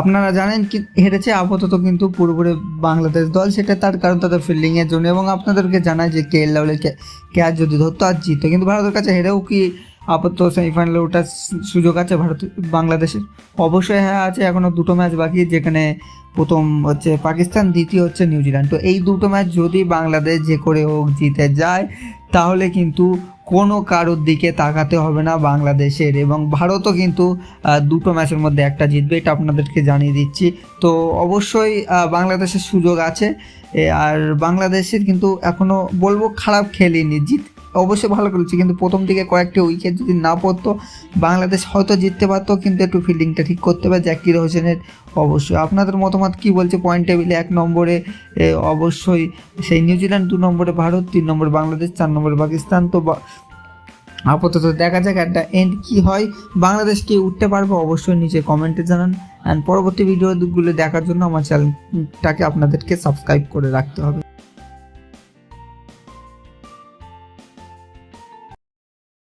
আপনারা জানেন কি, হেরেছে আপাতত কিন্তু পুরোপুরি বাংলাদেশ দল, সেটা তার কারণ তাদের ফিল্ডিংয়ের জন্য। এবং আপনাদেরকে জানায় যে কে এল রাহুলের ক্যাচ যদি ধরতো আর জিততো। কিন্তু ভারতের কাছে হেরেও কি আপাতত সেমিফাইনালে ওঠার সুযোগ আছে ভারত, বাংলাদেশের? অবশ্যই হ্যাঁ আছে। এখনও দুটো ম্যাচ বাকি, যেখানে প্রথম হচ্ছে পাকিস্তান, দ্বিতীয় হচ্ছে নিউজিল্যান্ড। তো এই দুটো ম্যাচ যদি বাংলাদেশ যে করে হোক, জিতে যায়, তাহলে কিন্তু কোনো কারোর দিকে তাকাতে হবে না বাংলাদেশের এবং ভারতও কিন্তু দুটো ম্যাচের মধ্যে একটা জিতবে, এটা আপনাদেরকে জানিয়ে দিচ্ছি। তো অবশ্যই বাংলাদেশের সুযোগ আছে আর বাংলাদেশের কিন্তু এখনও বলব খারাপ খেলেনি জিত অবশ্যই ভালো খেলছে, কিন্তু প্রথম দিকে কয়েকটি উইকেট যদি না পড়তো, বাংলাদেশ হয়তো জিততে পারতো, কিন্তু একটু ফিল্ডিংটা ঠিক করতে হবে জাকির হোসেনের অবশ্যই। আপনাদের মতামত কি বলছে পয়েন্ট টেবিলে এক নম্বরে অবশ্যই সেই নিউজিল্যান্ড, দু নম্বরে ভারত, তিন নম্বরে বাংলাদেশ, চার নম্বরে পাকিস্তান। তো আপাতত দেখা যাক একটা এন্ড কি হয়। বাংলাদেশ কি উঠতে পারবে? অবশ্যই নিচে কমেন্টে জানান। অ্যান্ড পরবর্তী ভিডিওগুলো দেখার জন্য আমার চ্যানেলটাকে আপনাদেরকে সাবস্ক্রাইব করে রাখতে হবে।